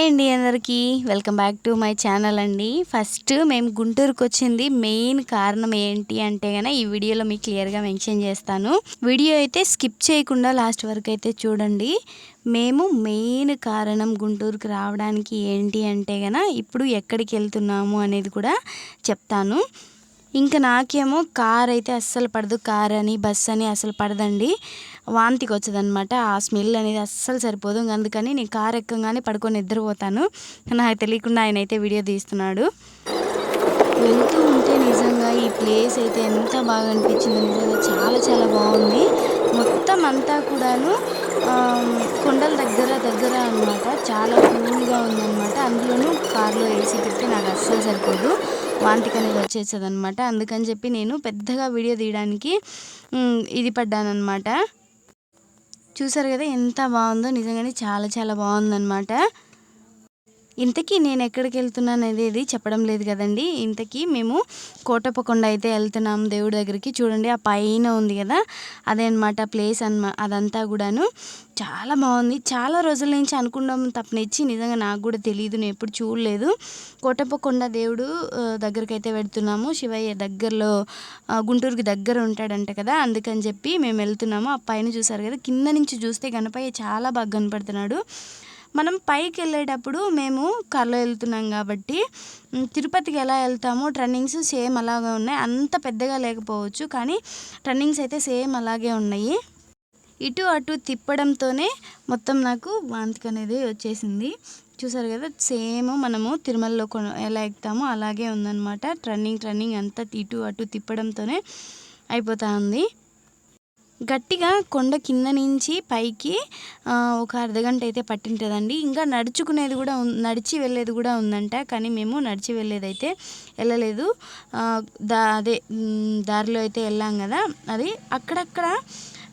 Hi అండి అందరికీ. Welcome back to my channel అండి. ఫస్ట్ మేము గుంటూరుకు వచ్చింది మెయిన్ కారణం ఏంటి అంటే కనుక ఈ వీడియోలో మీకు క్లియర్గా మెన్షన్ చేస్తాను. వీడియో అయితే స్కిప్ చేయకుండా లాస్ట్ వరకు అయితే చూడండి. మేము మెయిన్ కారణం గుంటూరుకు రావడానికి ఏంటి అంటే కనుక ఇప్పుడు ఎక్కడికి వెళ్తున్నాము అనేది కూడా చెప్తాను. ఇంకా నాకేమో కార్ అయితే అస్సలు పడదు. కార్ అని బస్ అని అసలు పడదండి. వాంతికి వచ్చదనమాట ఆ స్మెల్ అనేది అస్సలు సరిపోదు. అందుకని నేను కార్ ఎక్కగానే పడుకొని నిద్రపోతాను. నాకు తెలియకుండా ఆయన అయితే వీడియో తీస్తున్నాడు. వెళ్తూ ఉంటే నిజంగా ఈ ప్లేస్ అయితే ఎంత బాగా అనిపించిందో నిజంగా చాలా చాలా బాగుంది. మొత్తం అంతా కూడాను కొండల దగ్గర దగ్గర అనమాట చాలా కూల్గా ఉందన్నమాట. అందులోనూ కార్లో ఏసీ పెడితే నాకు అస్సలు సరిపోదు. వాంతికి అనేది వచ్చేస్తుంది అనమాట అందుకని చెప్పి నేను పెద్దగా వీడియో తీయడానికి ఇది పడ్డానమాట చూసారు కదా ఎంత బాగుందో. నిజంగానే చాలా చాలా బాగుందన్నమాట. ఇంతకీ నేను ఎక్కడికి వెళ్తున్నాను అనేది చెప్పడం లేదు కదండి. ఇంతకీ మేము కోటప్పకొండ అయితే వెళ్తున్నాం దేవుడి దగ్గరికి. చూడండి ఆ పైన ఉంది కదా? అదే అనమాట ప్లేస్ అన్మా అదంతా కూడాను. చాలా బాగుంది. చాలా రోజుల నుంచి అనుకున్నాం తప్పనిచ్చి నిజంగా నాకు కూడా తెలియదు నేను ఎప్పుడు చూడలేదు. కోటప్పకొండ దేవుడు దగ్గరికి అయితే వెళ్తున్నాము. శివయ్య దగ్గరలో గుంటూరుకి దగ్గర ఉంటాడంట కదా? అందుకని చెప్పి మేము వెళ్తున్నాము. ఆ పైన చూసారు కదా? కింద నుంచి చూస్తే గణపయ్య చాలా బాగా కనపడుతున్నాడు. మనం పైకి వెళ్ళేటప్పుడు మేము కార్లో వెళ్తున్నాం కాబట్టి తిరుపతికి ఎలా వెళ్తామో టర్నింగ్స్ సేమ్ అలాగే ఉన్నాయి. అంత పెద్దగా లేకపోవచ్చు కానీ టర్నింగ్స్ అయితే సేమ్ అలాగే ఉన్నాయి. ఇటు అటు తిప్పడంతోనే మొత్తం నాకు వాంతికి అనేది వచ్చేసింది. చూసారు కదా సేమ్ మనము తిరుమలలో ఎలా ఎక్కుతామో అలాగే ఉందన్నమాట. ట్రన్నింగ్ ట్రన్నింగ్ అంతా ఇటు అటు తిప్పడంతోనే అయిపోతా ఉంది. గట్టిగా కొండ కింద నుంచి పైకి ఒక అర్ధగంట అయితే పట్టింటుందండి. ఇంకా నడుచుకునేది కూడా నడిచి వెళ్ళేది కూడా ఉందంట కానీ మేము నడిచి వెళ్ళేది అయితే వెళ్ళలేదు దా అదే దారిలో అయితే వెళ్ళాం కదా అది అక్కడక్కడ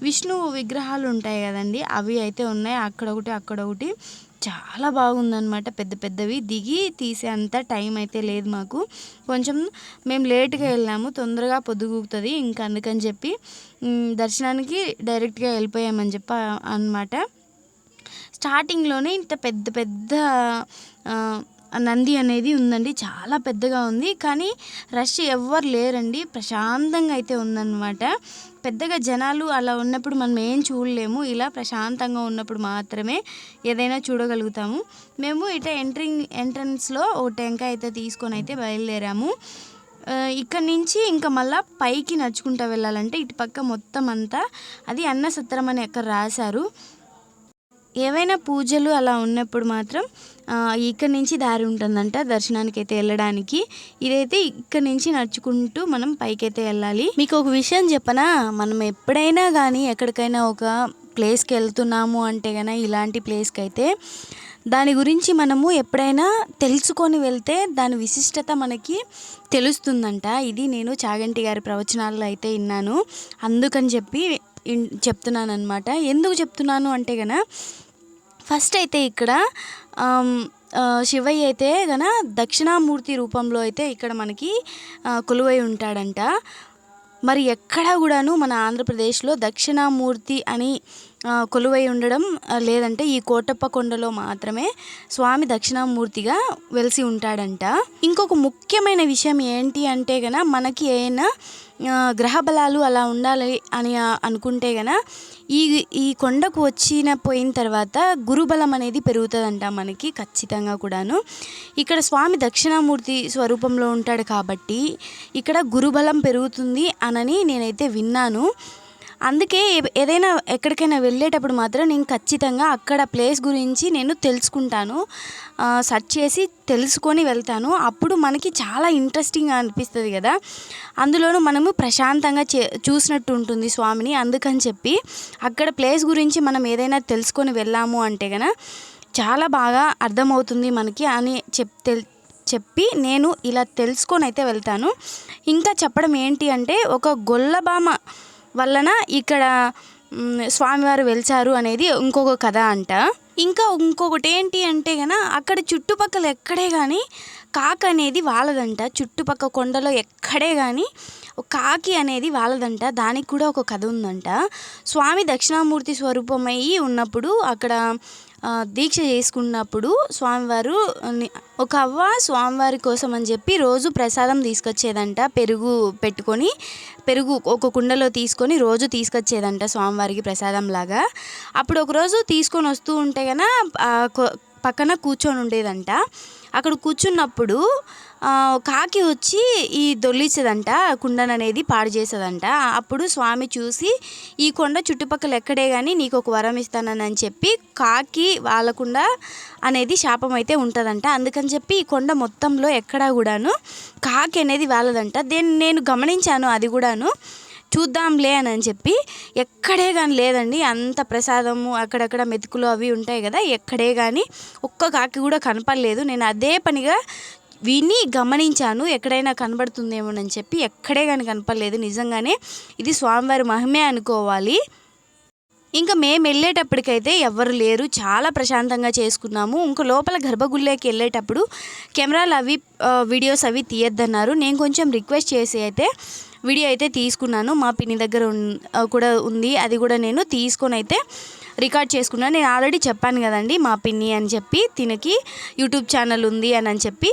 విష్ణు విగ్రహాలు ఉంటాయి కదండి అవి అయితే ఉన్నాయి. అక్కడ ఒకటి అక్కడ ఒకటి చాలా బాగుందనమాట పెద్ద పెద్దవి. దిగి తీసే అంత టైం అయితే లేదు మాకు. కొంచెం మేము లేట్గా వెళ్ళాము. తొందరగా పొద్దుగుతుంది ఇంకా అందుకని చెప్పి దర్శనానికి డైరెక్ట్గా వెళ్ళిపోయామని చెప్పి అనమాట స్టార్టింగ్లోనే ఇంత పెద్ద పెద్ద నంది అనేది ఉందండి. చాలా పెద్దగా ఉంది. కానీ రష్ ఎవ్వరు లేరండి. ప్రశాంతంగా అయితే ఉందన్నమాట. పెద్దగా జనాలు అలా ఉన్నప్పుడు మనం ఏం చూడలేము. ఇలా ప్రశాంతంగా ఉన్నప్పుడు మాత్రమే ఏదైనా చూడగలుగుతాము. మేము ఇట ఎంట్రింగ్ ఎంట్రన్స్లో ఓ టెంకాయ అయితే తీసుకొని అయితే బయలుదేరాము. ఇక్కడ నుంచి ఇంకా మళ్ళా పైకి నడుచుకుంటూ వెళ్ళాలంటే ఇటు పక్క మొత్తం అంతా అది అన్న సత్రం అని అక్కడ రాశారు. ఏవైనా పూజలు అలా ఉన్నప్పుడు మాత్రం ఇక్కడ నుంచి దారి ఉంటుందంట దర్శనానికి అయితే వెళ్ళడానికి. ఇదైతే ఇక్కడ నుంచి నడుచుకుంటూ మనం పైకైతే వెళ్ళాలి. మీకు ఒక విషయం చెప్పనా? మనం ఎప్పుడైనా కానీ ఎక్కడికైనా ఒక ప్లేస్కి వెళ్తున్నాము అంటే కనుక ఇలాంటి ప్లేస్కి అయితే దాని గురించి మనము ఎప్పుడైనా తెలుసుకొని వెళ్తే దాని విశిష్టత మనకి తెలుస్తుందంట. ఇది నేను చాగంటి గారి ప్రవచనాల్లో అయితే విన్నాను. అందుకని చెప్పి చెప్తున్నాను అనమాట ఎందుకు చెప్తున్నాను అంటే గన ఫస్ట్ అయితే ఇక్కడ శివయ్య అయితే గన దక్షిణామూర్తి రూపంలో అయితే ఇక్కడ మనకి కొలువై ఉంటాడంట. మరి ఎక్కడా కూడాను మన ఆంధ్రప్రదేశ్లో దక్షిణామూర్తి అని కొలువై ఉండడం లేదంటే ఈ కోటప్ప కొండలో మాత్రమే స్వామి దక్షిణామూర్తిగా వెలిసి ఉంటాడంట. ఇంకొక ముఖ్యమైన విషయం ఏంటి అంటే గన మనకి ఏమైనా గ్రహ బలాలు అలా ఉండాలి అని అనుకుంటే గన ఈ ఈ కొండకు వచ్చిన పోయిన తర్వాత గురుబలం అనేది పెరుగుతుందంట మనకి ఖచ్చితంగా కూడాను. ఇక్కడ స్వామి దక్షిణామూర్తి స్వరూపంలో ఉంటాడు కాబట్టి ఇక్కడ గురుబలం పెరుగుతుంది అనని నేనైతే విన్నాను. అందుకే ఏదైనా ఎక్కడికైనా వెళ్ళేటప్పుడు మాత్రం నేను ఖచ్చితంగా అక్కడ ప్లేస్ గురించి నేను తెలుసుకుంటాను సెర్చ్ చేసి తెలుసుకొని వెళ్తాను. అప్పుడు మనకి చాలా ఇంట్రెస్టింగ్గా అనిపిస్తుంది కదా. అందులోనూ మనము ప్రశాంతంగా చే చూసినట్టు ఉంటుంది స్వామిని అందుకని చెప్పి అక్కడ ప్లేస్ గురించి మనం ఏదైనా తెలుసుకొని వెళ్ళాము అంటే కనుక చాలా బాగా అర్థమవుతుంది మనకి అని చెప్ తెల్- చెప్పి నేను ఇలా తెలుసుకొని అయితే వెళ్తాను. ఇంకా చెప్పడం ఏంటి అంటే ఒక గొల్లబామ వలన ఇక్కడ స్వామివారు వెలిచారు అనేది ఇంకొక కథ అంట. ఇంకా ఇంకొకటి ఏంటి అంటే గన అక్కడ చుట్టుపక్కల ఎక్కడే కానీ కాక అనేది వాళ్ళదంట చుట్టుపక్క కొండలో ఎక్కడే కానీ కాకి అనేది వాళ్ళదంట దానికి కూడా ఒక కథ ఉందంట. స్వామి దక్షిణామూర్తి స్వరూపమై ఉన్నప్పుడు అక్కడ దీక్ష చేసుకున్నప్పుడు స్వామివారు ఒక అవ్వ స్వామివారి కోసం అని చెప్పి రోజు ప్రసాదం తీసుకొచ్చేదంట పెరుగు పెట్టుకొని పెరుగు ఒక కుండలో తీసుకొని రోజు తీసుకొచ్చేదంట స్వామివారికి ప్రసాదం లాగా అప్పుడు ఒకరోజు తీసుకొని వస్తూ ఉంటే కన పక్కన కూర్చొని ఉండేదంట. అక్కడ కూర్చున్నప్పుడు కాకి వచ్చి ఈ దొల్లించదంట కుండను అనేది పాడు చేసేదంట అప్పుడు స్వామి చూసి ఈ కొండ చుట్టుపక్కల ఎక్కడే కానీ నీకు ఒక వరం ఇస్తానని అని చెప్పి కాకి వాళ్ళకుండా అనేది శాపం అయితే ఉంటుందంట. అందుకని చెప్పి ఈ కొండ మొత్తంలో ఎక్కడా కూడాను కాకి అనేది వాళ్ళదంట దేని నేను గమనించాను అది కూడాను. చూద్దాంలే అని అని చెప్పి ఎక్కడే కానీ లేదండి. అంత ప్రసాదము అక్కడక్కడ మెతుకులు అవి ఉంటాయి కదా ఎక్కడే కానీ ఒక్క కాకి కూడా కనపడలేదు. నేను అదే పనిగా విని గమనించాను ఎక్కడైనా కనబడుతుందేమోనని చెప్పి ఎక్కడే కానీ కనపడలేదు. నిజంగానే ఇది స్వామివారి మహిమే అనుకోవాలి. ఇంకా మేము వెళ్ళేటప్పటికైతే ఎవరు లేరు. చాలా ప్రశాంతంగా చేసుకున్నాము. ఇంకా లోపల గర్భగుళ్ళకి వెళ్ళేటప్పుడు కెమెరాలు అవి వీడియోస్ అవి తీయొద్దన్నారు. నేను కొంచెం రిక్వెస్ట్ చేసి అయితే వీడియో అయితే తీసుకున్నాను. మా పిన్ని దగ్గర కూడా ఉంది. అది కూడా నేను తీసుకొని అయితే రికార్డ్ చేసుకున్నాను నేను ఆల్రెడీ చెప్పాను కదండి మా పిన్ని అని చెప్పి తినకి యూట్యూబ్ ఛానల్ ఉంది అని అని చెప్పి.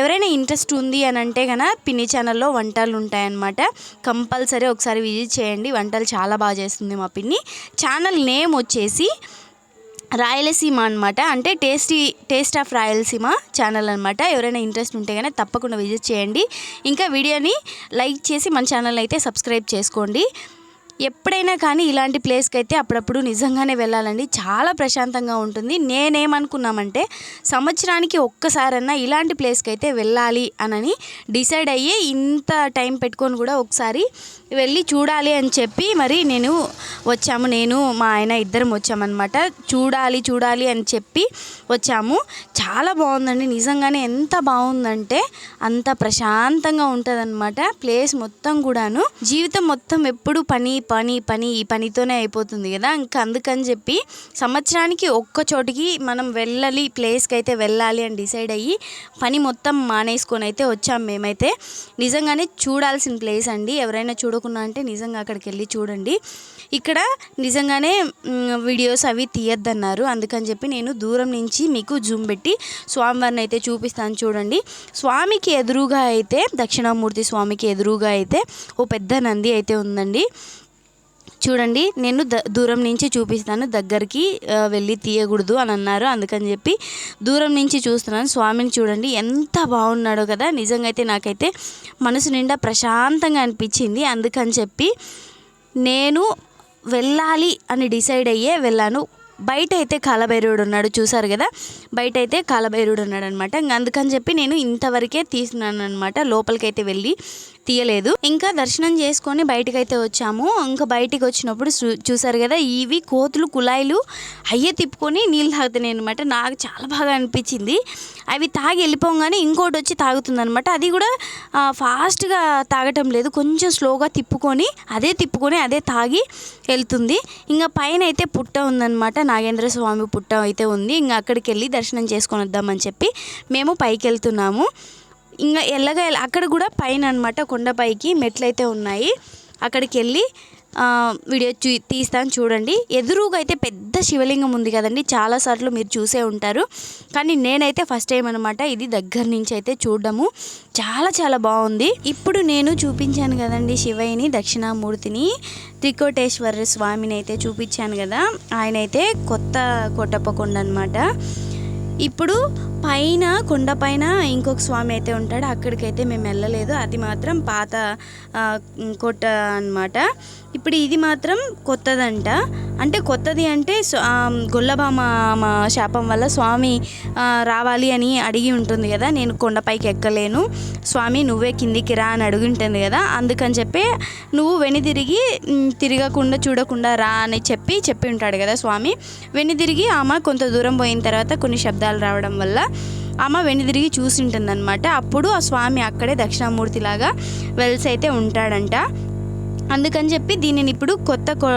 ఎవరైనా ఇంట్రెస్ట్ ఉంది అని అంటే కనుక పిన్ని ఛానల్లో వంటలు ఉంటాయన్నమాట. కంపల్సరీ ఒకసారి విజిట్ చేయండి వంటలు చాలా బాగా చేస్తుంది మా పిన్ని. ఛానల్ నేమ్ వచ్చేసి రాయలసీమ అనమాట అంటే tasty taste of Rayalaseema channel అనమాట ఎవరైనా ఇంట్రెస్ట్ ఉంటే కానీ తప్పకుండా విజిట్ చేయండి. ఇంకా వీడియోని లైక్ చేసి మన ఛానల్ అయితే సబ్స్క్రైబ్ చేసుకోండి. ఎప్పుడైనా కానీ ఇలాంటి ప్లేస్కి అయితే అప్పుడప్పుడు నిజంగానే వెళ్ళాలండి. చాలా ప్రశాంతంగా ఉంటుంది. నేనేమనుకున్నామంటే సంవత్సరానికి ఒక్కసారన్నా ఇలాంటి ప్లేస్కి అయితే వెళ్ళాలి అనని డిసైడ్ అయ్యి ఇంత టైం పెట్టుకొని కూడా ఒకసారి వెళ్ళి చూడాలి అని చెప్పి మరి నేను వచ్చాము. నేను మా ఆయన ఇద్దరం వచ్చామన్నమాట. చూడాలి చూడాలి అని చెప్పి వచ్చాము. చాలా బాగుందండి. నిజంగానే ఎంత బాగుందంటే అంత ప్రశాంతంగా ఉంటుందన్నమాట ప్లేస్ మొత్తం కూడాను. జీవితం మొత్తం ఎప్పుడు పని పని పని ఈ పనితోనే అయిపోతుంది కదా. ఇంకా అందుకని చెప్పి సంవత్సరానికి ఒక్క చోటికి మనం వెళ్ళాలి ప్లేస్కి అయితే వెళ్ళాలి అని డిసైడ్ అయ్యి పని మొత్తం మానేసుకొని అయితే వచ్చాం మేమైతే. నిజంగానే చూడాల్సిన ప్లేస్ అండి. ఎవరైనా చూడకుండా అంటే నిజంగా అక్కడికి వెళ్ళి చూడండి. ఇక్కడ నిజంగానే వీడియోస్ అవి తీయద్దన్నారు. అందుకని చెప్పి నేను దూరం నుంచి మీకు జూమ్ పెట్టి స్వామివారిని అయితే చూపిస్తాను చూడండి. స్వామికి ఎదురుగా అయితే దక్షిణామూర్తి స్వామికి ఎదురుగా అయితే ఓ పెద్ద నంది అయితే ఉందండి. చూడండి నేను ద దూరం నుంచి చూపిస్తాను దగ్గరికి వెళ్ళి తీయకూడదు అని అన్నారు. అందుకని చెప్పి దూరం నుంచి చూస్తున్నాను. స్వామిని చూడండి ఎంత బాగున్నాడో కదా. నిజంగా అయితే నాకైతే మనసు నిండా ప్రశాంతంగా అనిపించింది. అందుకని చెప్పి నేను వెళ్ళాలి అని డిసైడ్ అయ్యే వెళ్ళాను. బయట అయితే కాలభైరవుడు ఉన్నాడు చూసారు కదా? బయట అయితే కాలభైరవుడు ఉన్నాడు అనమాట ఇంకా అందుకని చెప్పి నేను ఇంతవరకే తీసినాను అనమాట లోపలికైతే వెళ్ళి తీయలేదు. ఇంకా దర్శనం చేసుకొని బయటకైతే వచ్చాము. ఇంకా బయటికి వచ్చినప్పుడు చూ- చూసారు కదా? ఇవి కోతులు కుళాయిలు అయ్యే తిప్పుకొని నీళ్ళు తాగుతున్నాయి అనమాట నాకు చాలా బాగా అనిపించింది. అవి తాగి వెళ్ళిపోగానే ఇంకోటి వచ్చి తాగుతుంది అనమాట అది కూడా ఫాస్ట్గా తాగటం లేదు. కొంచెం స్లోగా తిప్పుకొని అదే తిప్పుకొని అదే తాగి వెళ్తుంది. ఇంకా పైన అయితే పుట్ట ఉందన్నమాట. నాగేంద్ర స్వామి పుట్ట అయితే ఉంది. ఇంకా అక్కడికి వెళ్ళి దర్శనం చేసుకొని వద్దామని చెప్పి మేము పైకి వెళ్తున్నాము ఇంకా ఎల్లగా ఎల్ల- అక్కడ కూడా పైన అనమాట కొండపైకి మెట్లు అయితే ఉన్నాయి. అక్కడికి వెళ్ళి వీడియో చూ తీస్తాను చూడండి. ఎదురుగా అయితే పెద్ద శివలింగం ఉంది కదండి. చాలాసార్లు మీరు చూసే ఉంటారు. కానీ నేనైతే ఫస్ట్ టైం అనమాట ఇది దగ్గర నుంచి అయితే చూడడము. చాలా చాలా బాగుంది. ఇప్పుడు నేను చూపించాను కదండి శివయ్యని దక్షిణామూర్తిని. త్రికోటేశ్వర స్వామిని అయితే చూపించాను కదా. ఆయన అయితే కొత్త కొట్టపకొండ అనమాట ఇప్పుడు పైన కొండపైన ఇంకొక స్వామి అయితే ఉంటాడు. అక్కడికైతే మేము వెళ్ళలేదు. అది మాత్రం పాత కొట్ట అనమాట ఇప్పుడు ఇది మాత్రం కొత్తదంట. అంటే కొత్తది అంటే గొల్లభామ మా శాపం వల్ల స్వామి రావాలి అని అడిగి ఉంటుంది కదా. నేను కొండపైకి ఎక్కలేను. స్వామి నువ్వే కిందికి రా అని అడిగి ఉంటుంది కదా. అందుకని చెప్పి నువ్వు వెనుదిరిగి తిరగకుండా చూడకుండా రా అని చెప్పి చెప్పి ఉంటాడు కదా స్వామి. వెనుదిరిగి ఆమె కొంత దూరం పోయిన తర్వాత కొన్ని శబ్దాలు రావడం వల్ల ఆమె వెనుదిరిగి చూసి ఉంటుందన్నమాట. అప్పుడు ఆ స్వామి అక్కడే దక్షిణామూర్తిలాగా వెలిసి అయితే ఉంటాడంట. అందుకని చెప్పి దీనిని ఇప్పుడు కొత్త కో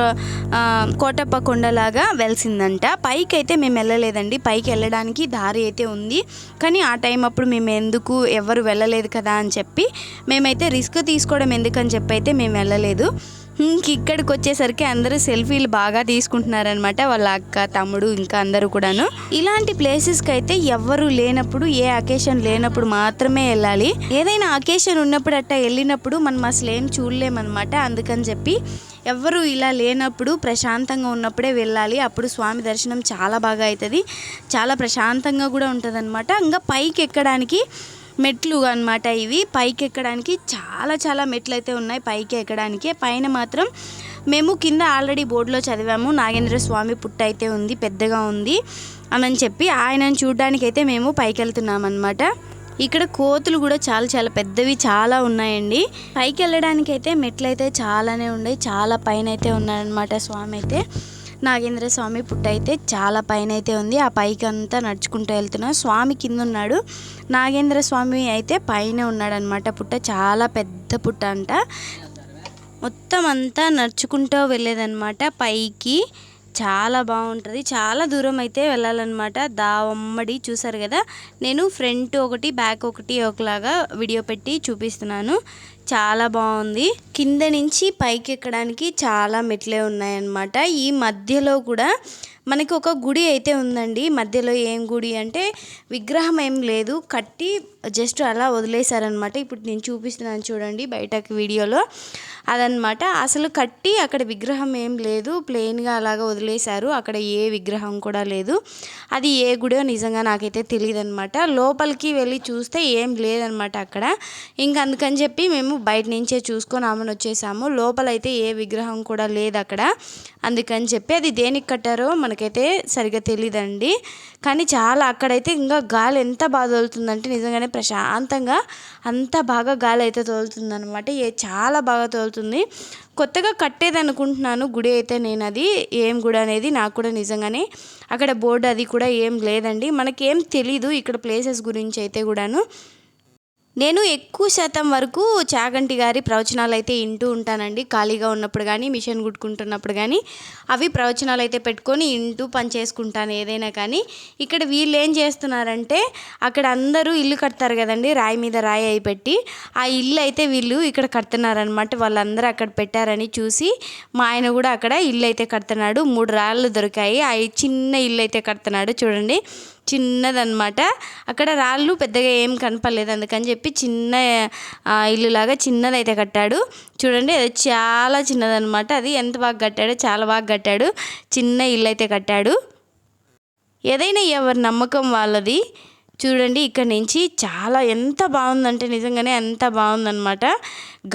కోటప్ప కొండలాగా వెలిసిందంట. పైకి అయితే మేము వెళ్ళలేదండి. పైకి వెళ్ళడానికి దారి అయితే ఉంది. కానీ ఆ టైం అప్పుడు మేము ఎందుకు ఎవరు వెళ్ళలేదు కదా అని చెప్పి మేమైతే రిస్క్ తీసుకోవడం ఎందుకని చెప్పి అయితే మేము వెళ్ళలేదు. ఇంక ఇక్కడికి వచ్చేసరికి అందరూ సెల్ఫీలు బాగా తీసుకుంటున్నారనమాట వాళ్ళ అక్క తమ్ముడు ఇంకా అందరూ కూడాను. ఇలాంటి ప్లేసెస్కి అయితే ఎవ్వరు లేనప్పుడు ఏ అకేషన్ లేనప్పుడు మాత్రమే వెళ్ళాలి. ఏదైనా అకేషన్ ఉన్నప్పుడు అట్ట వెళ్ళినప్పుడు మనం అసలు ఏం చూడలేమన్నమాట. అందుకని చెప్పి ఎవరు ఇలా లేనప్పుడు ప్రశాంతంగా ఉన్నప్పుడే వెళ్ళాలి. అప్పుడు స్వామి దర్శనం చాలా బాగా అవుతుంది చాలా ప్రశాంతంగా కూడా ఉంటుంది ఇంకా పైకి ఎక్కడానికి మెట్లు అన్నమాట ఇవి. పైకి ఎక్కడానికి చాలా చాలా మెట్లు అయితే ఉన్నాయి. పైకి ఎక్కడానికి. పైన మాత్రం మేము కింద ఆల్రెడీ బోర్డులో చదివాము. నాగేంద్ర స్వామి పుట్ట అయితే ఉంది పెద్దగా ఉంది అని చెప్పి ఆయనను చూడడానికి అయితే మేము పైకి వెళ్తున్నాం అనమాట ఇక్కడ కోతులు కూడా చాలా చాలా పెద్దవి చాలా ఉన్నాయండి. పైకి వెళ్ళడానికి అయితే మెట్లు అయితే చాలానే ఉన్నాయి. చాలా పైన అయితే ఉన్నాయన్నమాట స్వామి అయితే నాగేంద్ర స్వామి పుట్ట అయితే చాలా పైన అయితే ఉంది. ఆ పైకి అంతా నడుచుకుంటూ వెళ్తున్నా. స్వామి కింద ఉన్నాడు నాగేంద్ర స్వామి అయితే పైన ఉన్నాడనమాట పుట్ట చాలా పెద్ద పుట్ట అంట. మొత్తం అంతా నడుచుకుంటూ వెళ్ళేదన్నమాట. పైకి చాలా బాగుంటుంది. చాలా దూరం అయితే వెళ్ళాలన్నమాట. దావమ్మడి చూసారు కదా? నేను ఫ్రంట్ ఒకటి బ్యాక్ ఒకటి ఒకలాగా వీడియో పెట్టి చూపిస్తున్నాను. చాలా బాగుంది. కింద నుంచి పైకి ఎక్కడానికి చాలా మెట్లే ఉన్నాయన్నమాట. ఈ మధ్యలో కూడా మనకి ఒక గుడి అయితే ఉందండి. మధ్యలో ఏం గుడి అంటే విగ్రహం ఏం లేదు. కట్టి జస్ట్ అలా వదిలేశారనమాట ఇప్పుడు నేను చూపిస్తున్నాను చూడండి బయటకి వీడియోలో. అదనమాట అసలు కట్టి అక్కడ విగ్రహం ఏం లేదు. ప్లెయిన్గా అలాగ వదిలేశారు. అక్కడ ఏ విగ్రహం కూడా లేదు. అది ఏ గుడో నిజంగా నాకైతే తెలియదు అనమాట లోపలికి వెళ్ళి చూస్తే ఏం లేదనమాట అక్కడ. ఇంకా అందుకని చెప్పి మేము బయట నుంచే చూసుకొని ఆమెను వచ్చేసాము. లోపలైతే ఏ విగ్రహం కూడా లేదు అక్కడ. అందుకని చెప్పి అది దేనికి కట్టారో మన మనకైతే సరిగ్గా తెలియదండి కానీ చాలా అక్కడైతే ఇంకా గాలి ఎంత బాగా తోలుతుందంటే నిజంగానే ప్రశాంతంగా అంత బాగా గాలి అయితే తోలుతుంది అనమాట ఏ చాలా బాగా తోలుతుంది. కొత్తగా కట్టేది అనుకుంటున్నాను గుడి అయితే నేను అది ఏం గుడి అనేది నాకు కూడా నిజంగానే అక్కడ బోర్డు అది కూడా ఏం లేదండి. మనకేం తెలీదు ఇక్కడ ప్లేసెస్ గురించి అయితే కూడాను. నేను ఎక్కువ శాతం వరకు చాగంటి గారి ప్రవచనాలు అయితే వింటూ ఉంటానండి. ఖాళీగా ఉన్నప్పుడు కానీ మిషన్ కుట్టుకుంటున్నప్పుడు కానీ అవి ప్రవచనాలు అయితే పెట్టుకొని ఇంటూ పని చేసుకుంటాను ఏదైనా కానీ. ఇక్కడ వీళ్ళు ఏం చేస్తున్నారంటే అక్కడ అందరూ ఇల్లు కడతారు కదండి రాయి మీద రాయి అయి పెట్టి. ఆ ఇల్లు అయితే వీళ్ళు ఇక్కడ కడుతున్నారనమాట వాళ్ళందరూ అక్కడ పెట్టారని చూసి మా ఆయన కూడా అక్కడ ఇల్లు అయితే కడుతున్నాడు. మూడు రాళ్ళు దొరికాయి. ఆ చిన్న ఇల్లు అయితే కడుతున్నాడు. చూడండి. చిన్నదనమాట అక్కడ రాళ్ళు పెద్దగా ఏం కనపడలేదు. అందుకని చెప్పి చిన్న ఇల్లులాగా చిన్నదైతే కట్టాడు. చూడండి అది చాలా చిన్నదనమాట అది ఎంత బాగా కట్టాడో చాలా బాగా కట్టాడు. చిన్న ఇల్లు అయితే కట్టాడు. ఏదైనా ఎవరి నమ్మకం వాళ్ళది. చూడండి ఇక్కడ నుంచి చాలా ఎంత బాగుందంటే నిజంగానే ఎంత బాగుందనమాట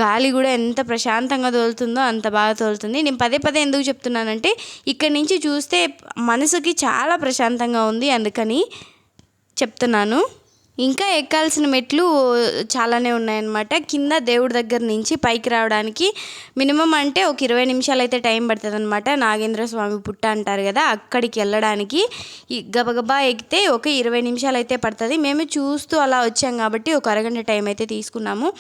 గాలి కూడా ఎంత ప్రశాంతంగా తోలుతుందో అంత బాగా తోలుతుంది. నేను పదే పదే ఎందుకు చెప్తున్నానంటే ఇక్కడ నుంచి చూస్తే మనసుకి చాలా ప్రశాంతంగా ఉంది అందుకని చెప్తున్నాను. ఇంకా ఎక్కాల్సిన మెట్లు చాలానే ఉన్నాయన్నమాట. కింద దేవుడి దగ్గర నుంచి పైకి రావడానికి మినిమం అంటే ఒక ఇరవై నిమిషాలు అయితే టైం పడుతుంది అనమాట నాగేంద్ర స్వామి పుట్ట అంటారు కదా అక్కడికి వెళ్ళడానికి గబగబా ఎక్కితే ఒక ఇరవై నిమిషాలు అయితే పడుతుంది. మేము చూస్తూ అలా వచ్చాం కాబట్టి ఒక అరగంట టైం అయితే తీసుకున్నాము.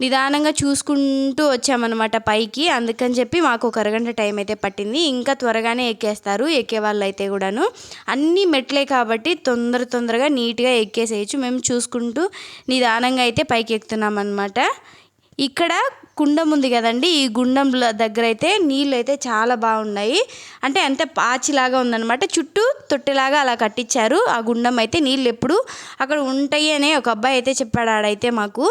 నిదానంగా చూసుకుంటూ వచ్చామన్నమాట పైకి. అందుకని చెప్పి మాకు ఒక అరగంట టైం అయితే పట్టింది. ఇంకా త్వరగానే ఎక్కేస్తారు. ఎక్కే వాళ్ళు అయితే కూడాను. అన్నీ మెట్లే కాబట్టి తొందర తొందరగా నీట్గా ఎక్కేసేయచ్చు. మేము చూసుకుంటూ నిదానంగా అయితే పైకి ఎక్కుతున్నాం అనమాట ఇక్కడ కుండం ఉంది కదండి. ఈ గుండం దగ్గర అయితే నీళ్ళు అయితే చాలా బాగున్నాయి. అంటే అంత పాచిలాగా ఉందన్నమాట. చుట్టూ తొట్టెలాగా అలా కట్టించారు ఆ గుండం అయితే నీళ్ళు ఎప్పుడు అక్కడ ఉంటాయి అనే ఒక అబ్బాయి అయితే చెప్పాడు ఆడైతే మాకు.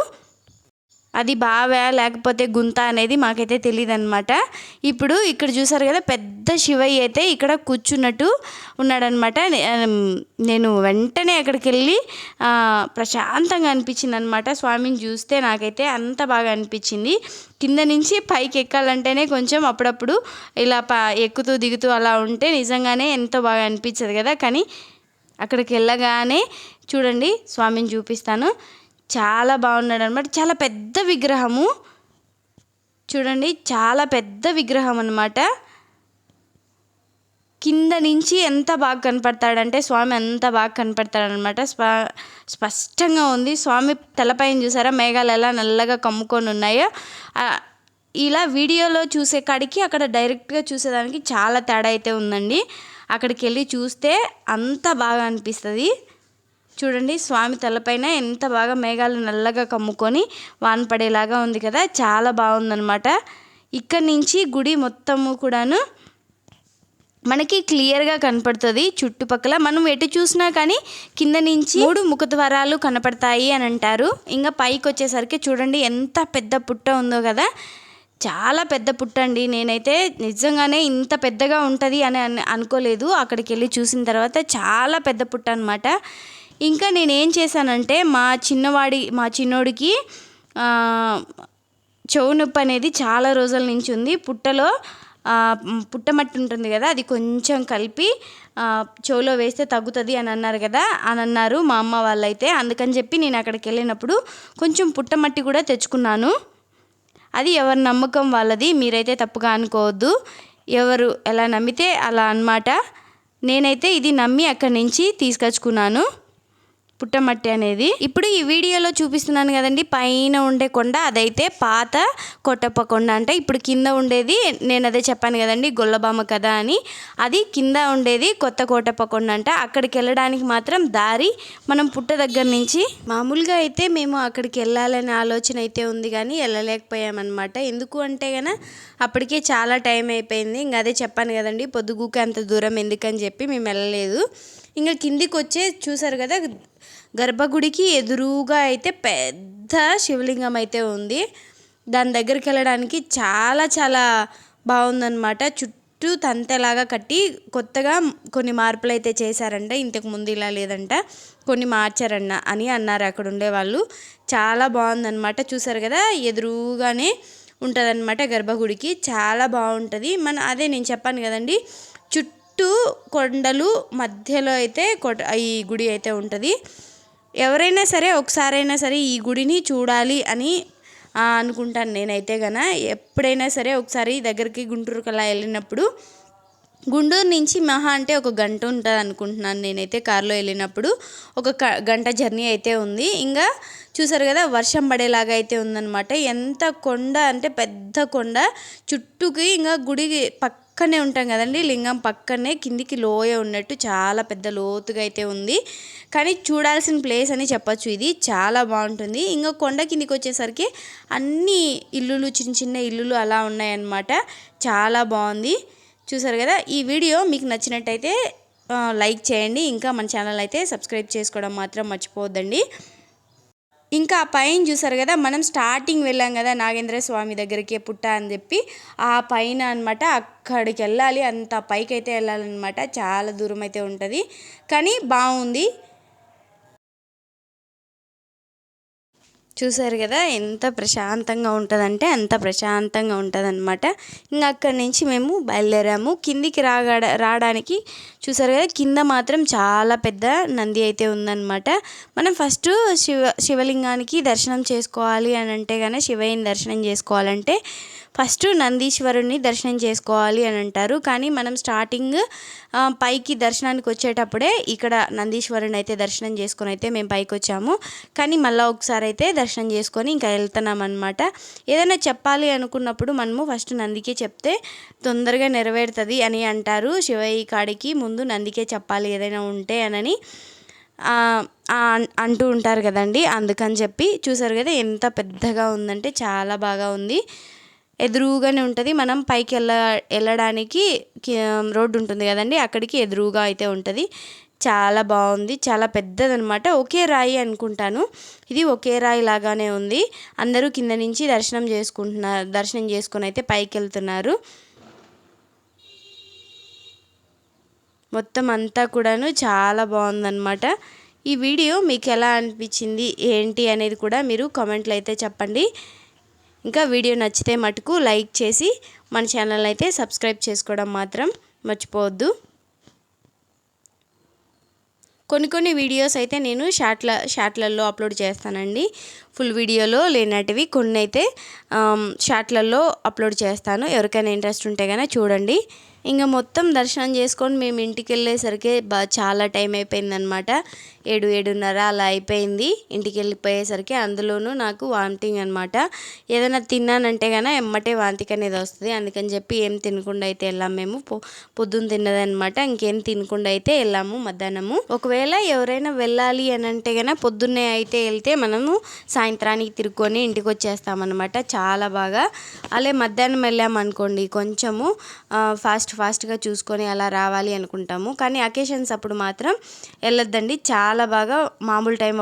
అది బావా లేకపోతే గుంత అనేది మాకైతే తెలియదు అనమాట ఇప్పుడు ఇక్కడ చూసారు కదా పెద్ద శివయ్య అయితే ఇక్కడ కూర్చున్నట్టు ఉన్నాడనమాట నేను వెంటనే అక్కడికి వెళ్ళి ప్రశాంతంగా అనిపించింది అనమాట స్వామిని చూస్తే నాకైతే అంత బాగా అనిపించింది. కింద నుంచి పైకి ఎక్కాలంటేనే కొంచెం అప్పుడప్పుడు ఇలా ప ఎక్కుతూ దిగుతూ అలా ఉంటే నిజంగానే ఎంతో బాగా అనిపించదు కదా. కానీ అక్కడికి వెళ్ళగానే చూడండి స్వామిని చూపిస్తాను. చాలా బాగున్నాడు అనమాట చాలా పెద్ద విగ్రహము. చూడండి చాలా పెద్ద విగ్రహం అనమాట కింద నుంచి ఎంత బాగా కనపడతాడంటే స్వామి అంత బాగా కనపడతాడనమాట స్ప స్పష్టంగా ఉంది. స్వామి తలపైన చూసారా మేఘాలు ఎలా నల్లగా కమ్ముకొని ఉన్నాయో ఇలా వీడియోలో చూసే కాడికి అక్కడ డైరెక్ట్గా చూసేదానికి చాలా తేడా అయితే ఉందండి. అక్కడికి వెళ్ళి చూస్తే అంత బాగా అనిపిస్తుంది. చూడండి స్వామి తలపైన ఎంత బాగా మేఘాలు నల్లగా కమ్ముకొని వాన పడేలాగా ఉంది కదా చాలా బాగుందనమాట ఇక్కడ నుంచి గుడి మొత్తము కూడాను మనకి క్లియర్గా కనపడుతుంది చుట్టుపక్కల. మనం ఎటు చూసినా కానీ కింద నుంచి మూడు ముఖద్వారాలు కనపడతాయి అని అంటారు. ఇంకా పైకి వచ్చేసరికి చూడండి ఎంత పెద్ద పుట్ట ఉందో కదా. చాలా పెద్ద పుట్ట అండి. నేనైతే నిజంగానే ఇంత పెద్దగా ఉంటుంది అని అనుకోలేదు. అక్కడికి వెళ్ళి చూసిన తర్వాత చాలా పెద్ద పుట్ట అనమాట ఇంకా నేనేం చేశానంటే మా చిన్నవాడి మా చిన్నోడికి చెవు నొప్పి అనేది చాలా రోజుల నుంచి ఉంది. పుట్టలో పుట్టమట్టి ఉంటుంది కదా అది కొంచెం కలిపి చెవులో వేస్తే తగ్గుతుంది అని అన్నారు కదా అని అన్నారు మా అమ్మ వాళ్ళైతే. అందుకని చెప్పి నేను అక్కడికి వెళ్ళినప్పుడు కొంచెం పుట్టమట్టి కూడా తెచ్చుకున్నాను. అది ఎవరి నమ్మకం వాళ్ళది మీరైతే తప్పుగా అనుకోవద్దు. ఎవరు ఎలా నమ్మితే అలా అన్నమాట. నేనైతే ఇది నమ్మి అక్కడి నుంచి తీసుకొచ్చుకున్నాను. పుట్టమట్టి అనేది. ఇప్పుడు ఈ వీడియోలో చూపిస్తున్నాను కదండి పైన ఉండే కొండ అదైతే పాత కొట్టప్ప కొండ అంటే. ఇప్పుడు కింద ఉండేది నేను అదే చెప్పాను కదండి గొల్లబామ కథ అని. అది కింద ఉండేది కొత్త కోటప్ప కొండ అంట. అక్కడికి వెళ్ళడానికి మాత్రం దారి మనం పుట్ట దగ్గర నుంచి. మామూలుగా అయితే మేము అక్కడికి వెళ్ళాలనే ఆలోచన అయితే ఉంది కానీ వెళ్ళలేకపోయామన్నమాట. ఎందుకు అంటే గన అప్పటికే చాలా టైం అయిపోయింది. ఇంకా అదే చెప్పాను కదండి పొద్దుగుకి అంత దూరం ఎందుకని చెప్పి మేము వెళ్ళలేదు. ఇంకా కిందికి వచ్చే చూసారు కదా గర్భగుడికి ఎదురుగా అయితే పెద్ద శివలింగం అయితే ఉంది. దాని దగ్గరికి వెళ్ళడానికి చాలా చాలా బాగుందన్నమాట. చుట్టూ తంతెలాగా కట్టి కొత్తగా కొన్ని మార్పులు అయితే చేశారంట. ఇంతకు ముందు ఇలా లేదంట. కొన్ని మార్చారన్న అని అన్నారు అక్కడ ఉండేవాళ్ళు. చాలా బాగుందన్నమాట. చూసారు కదా ఎదురుగానే ఉంటుందన్నమాట గర్భగుడికి. చాలా బాగుంటుంది. మన అదే నేను చెప్పాను కదండి. చుట్టూ కొండలు మధ్యలో అయితే కొట ఈ గుడి అయితే ఉంటుంది. ఎవరైనా సరే ఒకసారైనా సరే ఈ గుడిని చూడాలి అని అనుకుంటాను నేనైతే గన. ఎప్పుడైనా సరే ఒకసారి దగ్గరికి గుంటూరుకి అలా వెళ్ళినప్పుడు గుంటూరు నుంచి మహా అంటే ఒక గంట ఉంటుంది అనుకుంటున్నాను నేనైతే కారులో వెళ్ళినప్పుడు. ఒక క- గంట జర్నీ అయితే ఉంది. ఇంకా చూసారు కదా వర్షం పడేలాగా అయితే ఉందన్నమాట. ఎంత కొండ అంటే పెద్ద కొండ చుట్టూకి ఇంకా గుడి పక్కనే ఉంటాం కదండి. లింగం పక్కనే కిందికి లోయ ఉన్నట్టు చాలా పెద్ద లోతుగా అయితే ఉంది. కానీ చూడాల్సిన ప్లేస్ అని చెప్పచ్చు ఇది. చాలా బాగుంటుంది. ఇంకా కొండ కిందికి వచ్చేసరికి అన్ని ఇల్లులు చిన్న చిన్న ఇల్లులు అలా ఉన్నాయన్నమాట. చాలా బాగుంది. చూసారు కదా ఈ వీడియో మీకు నచ్చినట్టయితే లైక్ చేయండి. ఇంకా మన ఛానల్ అయితే సబ్స్క్రైబ్ చేసుకోవడం మాత్రం మర్చిపోవద్దండి. ఇంకా ఆ పైన చూసారు కదా మనం స్టార్టింగ్ వెళ్ళాం కదా నాగేంద్ర స్వామి దగ్గరికి పుట్ట అని చెప్పి ఆ పైన అనమాట అక్కడికి వెళ్ళాలి అంత పైకి అయితే వెళ్ళాలన్నమాట చాలా దూరం అయితే ఉంటుంది. కానీ బాగుంది. చూసారు కదా ఎంత ప్రశాంతంగా ఉంటుందంటే అంత ప్రశాంతంగా ఉంటుందన్నమాట. ఇంకా అక్కడి నుంచి మేము బయలుదేరాము. కిందికి రాగడ రావడానికి చూసారు కదా కింద మాత్రం చాలా పెద్ద నంది అయితే ఉందన్నమాట. మనం ఫస్ట్ శివ శివలింగానికి దర్శనం చేసుకోవాలి అని అంటే కానీ శివయ్యని దర్శనం చేసుకోవాలంటే ఫస్ట్ నందీశ్వరుని దర్శనం చేసుకోవాలి అని అంటారు. కానీ మనం స్టార్టింగ్ పైకి దర్శనానికి వచ్చేటప్పుడే ఇక్కడ నందీశ్వరుని అయితే దర్శనం చేసుకొని అయితే మేము పైకి వచ్చాము. కానీ మళ్ళీ ఒకసారి అయితే దర్శనం చేసుకొని ఇంకా వెళ్తున్నాం అనమాట ఏదైనా చెప్పాలి అనుకున్నప్పుడు మనము ఫస్ట్ నందికే చెప్తే తొందరగా నెరవేరుతుంది అని అంటారు. శివయ్య కాడికి ముందు నందికే చెప్పాలి ఏదైనా ఉంటే అనని అంటూ ఉంటారు కదండి. అందుకని చెప్పి చూసారు కదా ఎంత పెద్దగా ఉందంటే చాలా బాగా ఉంది. ఎదురుగానే ఉంటుంది. మనం పైకి వెళ్ళ వెళ్ళడానికి రోడ్డు ఉంటుంది కదండి అక్కడికి ఎదురుగా అయితే ఉంటుంది. చాలా బాగుంది చాలా పెద్దదనమాట. ఒకే రాయి అనుకుంటాను. ఇది ఒకే రాయి లాగానే ఉంది. అందరూ కింద నుంచి దర్శనం చేసుకుంటున్నారు దర్శనం చేసుకుని అయితే పైకి వెళ్తున్నారు మొత్తం అంతా కూడాను చాలా బాగుందన్నమాట ఈ వీడియో మీకు ఎలా అనిపించింది ఏంటి అనేది కూడా మీరు కామెంట్లు అయితే చెప్పండి. ఇంకా వీడియో నచ్చితే మటుకు లైక్ చేసి మన ఛానల్ అయితే సబ్స్క్రైబ్ చేసుకోవడం మాత్రం మర్చిపోవద్దు. కొన్ని కొన్ని వీడియోస్ అయితే నేను షార్ట్ల షార్ట్లలో అప్లోడ్ చేస్తానండి. ఫుల్ వీడియోలో లేనటివి కొన్ని అయితే షార్ట్లలో అప్లోడ్ చేస్తాను. ఎవరికైనా ఇంట్రెస్ట్ ఉంటే కనుక చూడండి. ఇంకా మొత్తం దర్శనం చేసుకొని మేము ఇంటికి వెళ్ళేసరికి బా చాలా టైం అయిపోయిందనమాట. ఏడు ఏడున్నర అలా అయిపోయింది. ఇంటికి వెళ్ళిపోయేసరికి అందులోనూ నాకు వామిటింగ్ అనమాట. ఏదైనా తిన్నానంటే కనుక ఎమ్మటే వాంతికి అనేది వస్తుంది. అందుకని చెప్పి ఏం తినకుండా అయితే వెళ్ళాం మేము. పొ పొద్దున్న తిన్నదనమాట. ఇంకేం తినకుండా అయితే వెళ్ళాము మధ్యాహ్నము. ఒకవేళ ఎవరైనా వెళ్ళాలి అని అంటే కనుక పొద్దున్నే అయితే వెళ్తే మనము సాయంత్రానికి తిరుక్కొని ఇంటికి వచ్చేస్తామన్నమాట చాలా బాగా. అలా మధ్యాహ్నం వెళ్ళామనుకోండి కొంచెము ఫాస్ట్ ఫాస్ట్ ఫాస్ట్గా చూసుకొని అలా రావాలి అనుకుంటాము. కానీ అకేషన్స్ అప్పుడు మాత్రం వెళ్ళొద్దండి. చాలా బాగా మామూలు టైం